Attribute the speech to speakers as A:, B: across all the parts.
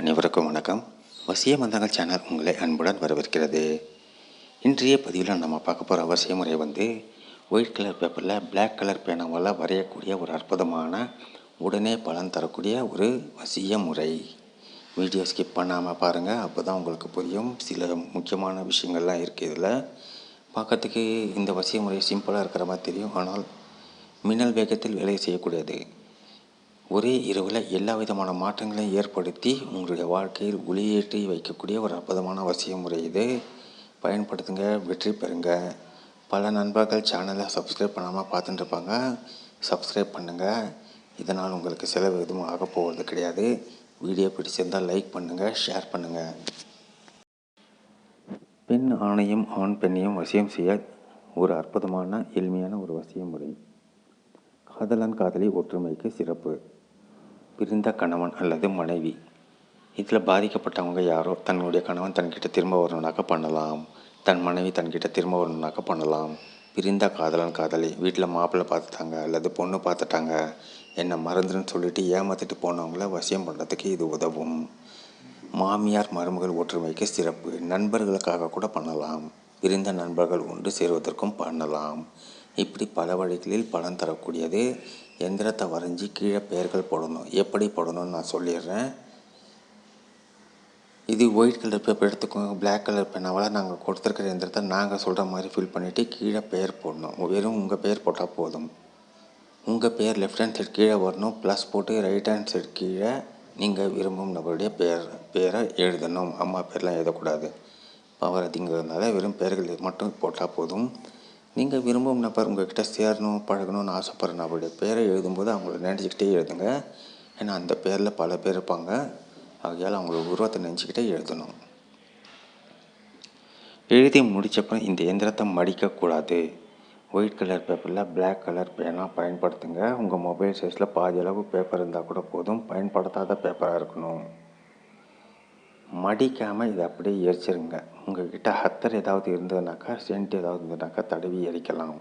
A: அனைவருக்கும் வணக்கம். வசிய மந்தங்கள் சேனல் உங்களை அன்புடன் வரவேற்கிறது. இன்றைய பதிவில் நம்ம பார்க்க போகிற அவசிய முறை வந்து ஒயிட் கலர் பேப்பரில் பிளாக் கலர் பேனாவால் வரையக்கூடிய ஒரு அற்புதமான உடனே பலன் தரக்கூடிய ஒரு வசிய முறை. வீடியோ ஸ்கிப் பண்ணாமல் பாருங்கள் அப்போ தான் உங்களுக்கு புரியும். சில முக்கியமான விஷயங்கள்லாம் இருக்குது இதில். பார்க்கறதுக்கு இந்த வசிய முறை சிம்பிளாக இருக்கிற மாதிரி தெரியும். ஆனால் மின்னல் வேகத்தில் வேலை செய்யக்கூடியது. ஒரே இரவில் எல்லா விதமான மாற்றங்களையும் ஏற்படுத்தி உங்களுடைய வாழ்க்கையில் ஒளியேற்றி வைக்கக்கூடிய ஒரு அற்புதமான அவசிய முறை இது. பயன்படுத்துங்க வெற்றி பெறுங்க. பல நண்பர்கள் சேனலை சப்ஸ்கிரைப் பண்ணாமல் பார்த்துட்டுருப்பாங்க. சப்ஸ்கிரைப் பண்ணுங்கள் இதனால் உங்களுக்கு செலவு எதுவும் ஆக போகிறது கிடையாது. வீடியோ பிடிச்சிருந்தால் லைக் பண்ணுங்கள் ஷேர் பண்ணுங்கள் பெண் ஆணையும் ஆண் பெண்ணையும் வசியம் செய்ய ஒரு அற்புதமான எளிமையான ஒரு வசிய முறை. காதலன் காதலி ஒற்றுமைக்கு சிறப்பு. பிரிந்த கணவன் அல்லது மனைவி. இதில் பாதிக்கப்பட்டவங்க யாரோ தன்னுடைய கணவன் தன்கிட்ட திரும்ப வரணுனாக்க பண்ணலாம். தன் மனைவி தன்கிட்ட திரும்ப வரணுனாக்க பண்ணலாம். பிரிந்த காதலன் காதலி வீட்டில் மாப்பிள்ளை பார்த்துட்டாங்க அல்லது பொண்ணு பார்த்துட்டாங்க என்னை மறந்துன்னு சொல்லிட்டு ஏமாற்றிட்டு போனவங்கள வசியம் பண்ணுறதுக்கு இது உதவும். மாமியார் மருமகள் ஒற்றுமைக்கு சிறப்பு. நண்பர்களுக்காக கூட பண்ணலாம். பிரிந்த நண்பர்கள் ஒன்று சேருவதற்கும் பண்ணலாம். இப்படி பல வழிகளில் பலன் தரக்கூடியது. எந்திரத்தை வரைஞ்சி கீழே பெயர்கள் போடணும். எப்படி போடணும்னு நான் சொல்லிடுறேன். இது ஒயிட் கலர் பேப்பர் எடுத்துக்கோங்க. பிளாக் கலர் பெண்ணால் நாங்கள் கொடுத்துருக்கிற எந்திரத்தை நாங்கள் சொல்கிற மாதிரி ஃபில் பண்ணிவிட்டு கீழே பெயர் போடணும். வெறும் உங்கள் பெயர் போட்டால் போதும். உங்கள் பேர் லெஃப்ட் ஹேண்ட் சைடு கீழே வரணும். ப்ளஸ் போட்டு ரைட் ஹேண்ட் சைடு கீழே நீங்கள் விரும்பும் நபருடைய பேர் பேரை எழுதணும். அம்மா பேர்லாம் எழுதக்கூடாது. பவர் அதிகங்கிறதுனால வெறும் பெயர்கள் மட்டும் போட்டால் போதும். நீங்கள் விரும்பும் நபர் உங்கள்கிட்ட சேரணும் பழகணும்னு ஆசைப்படுற நபருடைய பேரை எழுதும்போது அவங்கள நினச்சிக்கிட்டே எழுதுங்க. ஏன்னா அந்த பேரில் பல பேர் இருப்பாங்க. ஆகையால் அவங்களோட உருவத்தை நினச்சிக்கிட்டே எழுதணும். எழுதி முடிச்சப்பறம் இந்த எந்திரத்தை மடிக்கக்கூடாது. ஒயிட் கலர் பேப்பரில் பிளாக் கலர் பேனாக பயன்படுத்துங்க. உங்கள் மொபைல் சைஸில் பாதி அளவு பேப்பர் இருந்தால் கூட போதும். பயன்படுத்தாத பேப்பராக இருக்கணும். மடிக்காமல் இதை அப்படியே எரிச்சிருங்க. உங்கள்கிட்ட ஹத்தர் ஏதாவது இருந்ததுனாக்கா சென்ட் ஏதாவது இருந்ததுனாக்கா தடவி எரிக்கலாம்.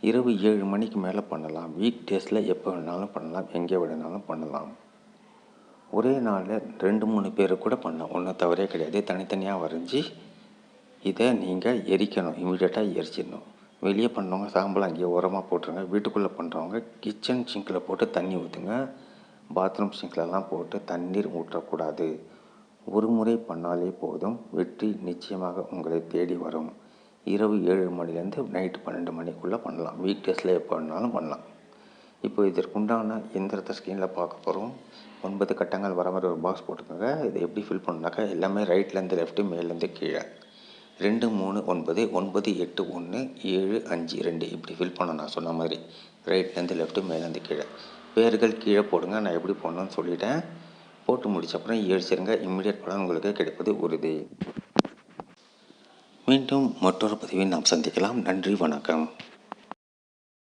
A: இரவு ஏழு மணிக்கு மேலே பண்ணலாம். வீக் டேஸில் எப்போ வேணாலும் பண்ணலாம். எங்கே வேணாலும் பண்ணலாம். ஒரே நாளில் ரெண்டு மூணு பேர் கூட பண்ணலாம். ஒன்றும் தவறே கிடையாது. தனித்தனியாக வரைஞ்சி இதை நீங்கள் எரிக்கணும். இமீடியட்டாக எரிச்சிடணும். வெளியே பண்ணவங்க சாம்பல் அங்கேயே உரமாக போட்டுருங்க. வீட்டுக்குள்ளே பண்ணுறவங்க கிச்சன் சிங்கில் போட்டு தண்ணி ஊற்றுங்க பாத்ரூம் சிங்க்லலாம் போட்டு தண்ணீர் ஊற்றக்கூடாது. ஒரு முறை பண்ணாலே போதும். வெற்றி நிச்சயமாக உங்களை தேடி வரும். இரவு ஏழு மணிலேருந்து நைட்டு பன்னெண்டு மணிக்குள்ளே பண்ணலாம். வீக் டேஸில் எப்போ வேணாலும் பண்ணலாம். இப்போ இதற்குண்டான எந்திரத்தை ஸ்க்ரீனில் பார்க்க போகிறோம் ஒன்பது கட்டங்கள் வர மாதிரி ஒரு பாக்ஸ் போட்டுக்கோங்க இதை எப்படி ஃபில் பண்ணாக்கா எல்லாமே ரைட்லேருந்து லெஃப்ட்டு மேலேருந்து கீழே. ரெண்டு மூணு ஒன்பது ஒன்பது எட்டு ஒன்று ஏழு அஞ்சு ரெண்டு இப்படி ஃபில் பண்ண நான் சொன்ன மாதிரி. ரைட்லேருந்து லெஃப்ட்டு மேலேருந்து கீழே. பேர்கள் கீழே போடுங்க. நான் எப்படி போடணும்னு சொல்லிட்டேன். போட்டு முடிச்ச அப்புறம் ஏழிச்சிருங்க இம்மிடியட் பலன் உங்களுக்கு கிடைப்பது உறுதி. மீண்டும் மற்றொரு பதிவை நாம் சந்திக்கலாம். நன்றி வணக்கம்.